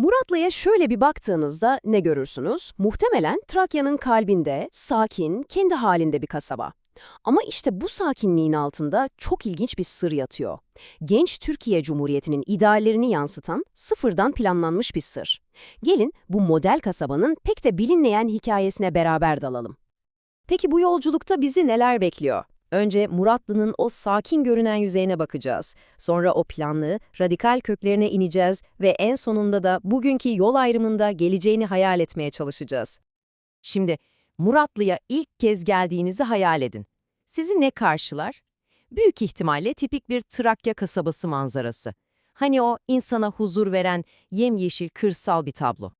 Muratlı'ya şöyle bir baktığınızda ne görürsünüz? Muhtemelen Trakya'nın kalbinde, sakin, kendi halinde bir kasaba. Ama işte bu sakinliğin altında çok ilginç bir sır yatıyor. Genç Türkiye Cumhuriyeti'nin ideallerini yansıtan sıfırdan planlanmış bir sır. Gelin bu model kasabanın pek de bilinmeyen hikayesine beraber dalalım. Peki bu yolculukta bizi neler bekliyor? Önce Muratlı'nın o sakin görünen yüzeyine bakacağız. Sonra o planlı, radikal köklerine ineceğiz ve en sonunda da bugünkü yol ayrımında geleceğini hayal etmeye çalışacağız. Şimdi Muratlı'ya ilk kez geldiğinizi hayal edin. Sizi ne karşılar? Büyük ihtimalle tipik bir Trakya kasabası manzarası. Hani o insana huzur veren yemyeşil kırsal bir tablo.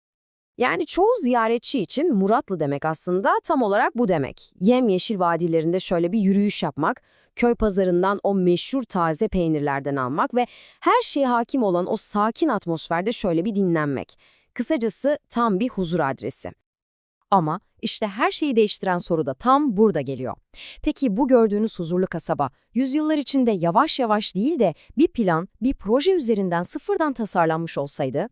Yani çoğu ziyaretçi için Muratlı demek aslında tam olarak bu demek. Yemyeşil vadilerinde şöyle bir yürüyüş yapmak, köy pazarından o meşhur taze peynirlerden almak ve her şeye hakim olan o sakin atmosferde şöyle bir dinlenmek. Kısacası tam bir huzur adresi. Ama işte her şeyi değiştiren soru da tam burada geliyor. Peki bu gördüğünüz huzurlu kasaba, yüzyıllar içinde yavaş yavaş değil de bir plan, bir proje üzerinden sıfırdan tasarlanmış olsaydı?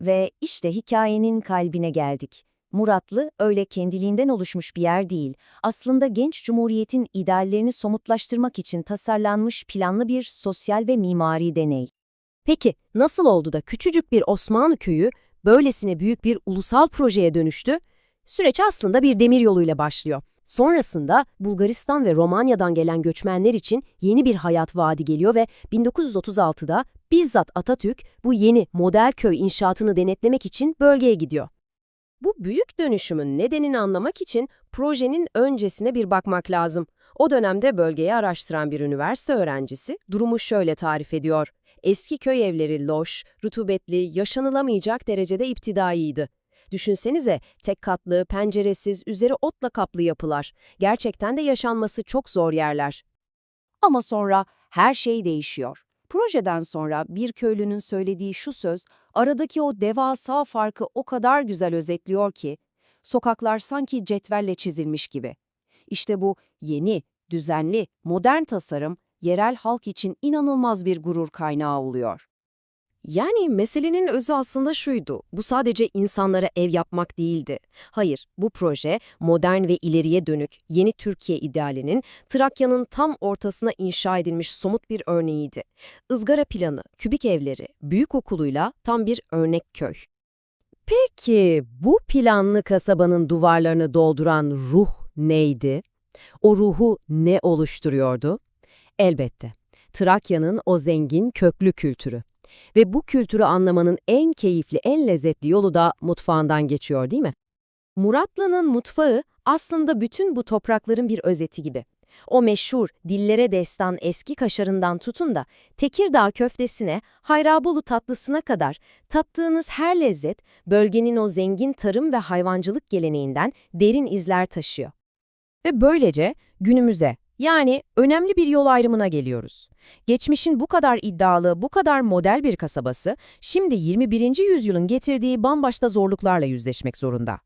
Ve işte hikayenin kalbine geldik. Muratlı öyle kendiliğinden oluşmuş bir yer değil. Aslında genç cumhuriyetin ideallerini somutlaştırmak için tasarlanmış planlı bir sosyal ve mimari deney. Peki nasıl oldu da küçücük bir Osmanlı köyü böylesine büyük bir ulusal projeye dönüştü? Süreç aslında bir demiryoluyla başlıyor. Sonrasında Bulgaristan ve Romanya'dan gelen göçmenler için yeni bir hayat vaadi geliyor ve 1936'da bizzat Atatürk bu yeni model köy inşaatını denetlemek için bölgeye gidiyor. Bu büyük dönüşümün nedenini anlamak için projenin öncesine bir bakmak lazım. O dönemde bölgeyi araştıran bir üniversite öğrencisi durumu şöyle tarif ediyor. Eski köy evleri loş, rutubetli, yaşanılamayacak derecede iptidaiydi. Düşünsenize tek katlı, penceresiz, üzeri otla kaplı yapılar. Gerçekten de yaşanması çok zor yerler. Ama sonra her şey değişiyor. Projeden sonra bir köylünün söylediği şu söz, aradaki o devasa farkı o kadar güzel özetliyor ki, sokaklar sanki cetvelle çizilmiş gibi. İşte bu yeni, düzenli, modern tasarım, yerel halk için inanılmaz bir gurur kaynağı oluyor. Yani meselenin özü aslında şuydu, bu sadece insanlara ev yapmak değildi. Hayır, bu proje modern ve ileriye dönük yeni Türkiye idealinin Trakya'nın tam ortasına inşa edilmiş somut bir örneğiydi. Izgara planı, kübik evleri, büyük okuluyla tam bir örnek köy. Peki bu planlı kasabanın duvarlarını dolduran ruh neydi? O ruhu ne oluşturuyordu? Elbette, Trakya'nın o zengin köklü kültürü. Ve bu kültürü anlamanın en keyifli, en lezzetli yolu da mutfağından geçiyor değil mi? Muratlı'nın mutfağı aslında bütün bu toprakların bir özeti gibi. O meşhur, dillere destan eski kaşarından tutun da Tekirdağ köftesine, Hayrabolu tatlısına kadar tattığınız her lezzet bölgenin o zengin tarım ve hayvancılık geleneğinden derin izler taşıyor. Ve böylece günümüze, yani önemli bir yol ayrımına geliyoruz. Geçmişin bu kadar iddialı, bu kadar model bir kasabası, şimdi 21. yüzyılın getirdiği bambaşka zorluklarla yüzleşmek zorunda.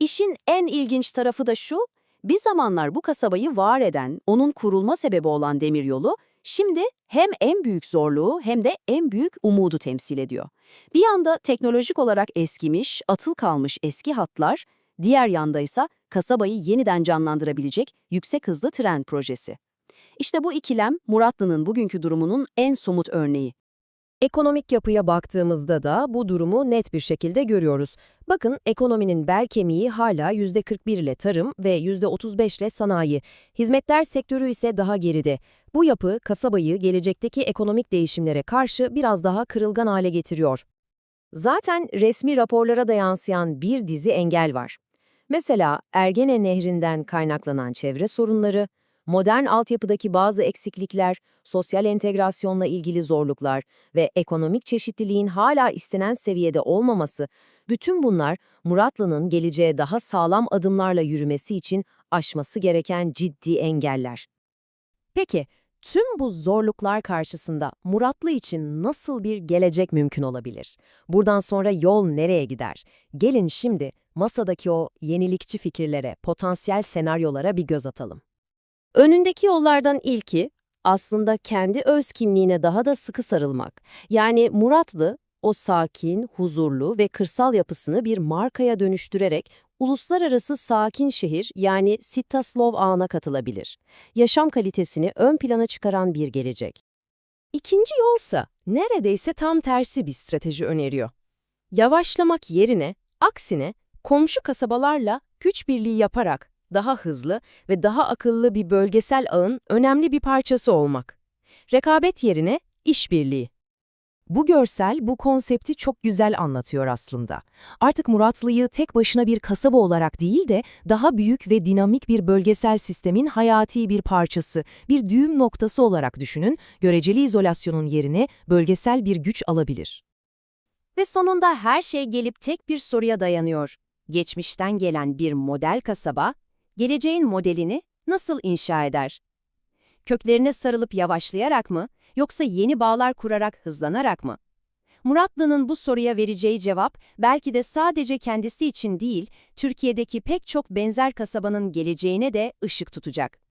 İşin en ilginç tarafı da şu, bir zamanlar bu kasabayı var eden, onun kurulma sebebi olan demiryolu, şimdi hem en büyük zorluğu hem de en büyük umudu temsil ediyor. Bir yanda teknolojik olarak eskimiş, atıl kalmış eski hatlar, diğer yanda ise kasabayı yeniden canlandırabilecek yüksek hızlı tren projesi. İşte bu ikilem Muratlı'nın bugünkü durumunun en somut örneği. Ekonomik yapıya baktığımızda da bu durumu net bir şekilde görüyoruz. Bakın ekonominin bel kemiği hala %41 ile tarım ve %35 ile sanayi. Hizmetler sektörü ise daha geride. Bu yapı kasabayı gelecekteki ekonomik değişimlere karşı biraz daha kırılgan hale getiriyor. Zaten resmi raporlara da yansıyan bir dizi engel var. Mesela Ergene Nehri'nden kaynaklanan çevre sorunları, modern altyapıdaki bazı eksiklikler, sosyal entegrasyonla ilgili zorluklar ve ekonomik çeşitliliğin hala istenen seviyede olmaması, bütün bunlar Muratlı'nın geleceğe daha sağlam adımlarla yürümesi için aşması gereken ciddi engeller. Peki, tüm bu zorluklar karşısında Muratlı için nasıl bir gelecek mümkün olabilir? Buradan sonra yol nereye gider? Gelin şimdi masadaki o yenilikçi fikirlere, potansiyel senaryolara bir göz atalım. Önündeki yollardan ilki aslında kendi öz kimliğine daha da sıkı sarılmak. Yani Muratlı o sakin, huzurlu ve kırsal yapısını bir markaya dönüştürerek uluslararası sakin şehir yani Sitaslov ağına katılabilir. Yaşam kalitesini ön plana çıkaran bir gelecek. İkinci yolsa neredeyse tam tersi bir strateji öneriyor. Yavaşlamak yerine, aksine komşu kasabalarla güç birliği yaparak daha hızlı ve daha akıllı bir bölgesel ağın önemli bir parçası olmak. Rekabet yerine işbirliği. Bu görsel bu konsepti çok güzel anlatıyor aslında. Artık Muratlı'yı tek başına bir kasaba olarak değil de daha büyük ve dinamik bir bölgesel sistemin hayati bir parçası, bir düğüm noktası olarak düşünün, göreceli izolasyonun yerine bölgesel bir güç alabilir. Ve sonunda her şey gelip tek bir soruya dayanıyor. Geçmişten gelen bir model kasaba, geleceğin modelini nasıl inşa eder? Köklerine sarılıp yavaşlayarak mı, yoksa yeni bağlar kurarak hızlanarak mı? Muratlı'nın bu soruya vereceği cevap belki de sadece kendisi için değil, Türkiye'deki pek çok benzer kasabanın geleceğine de ışık tutacak.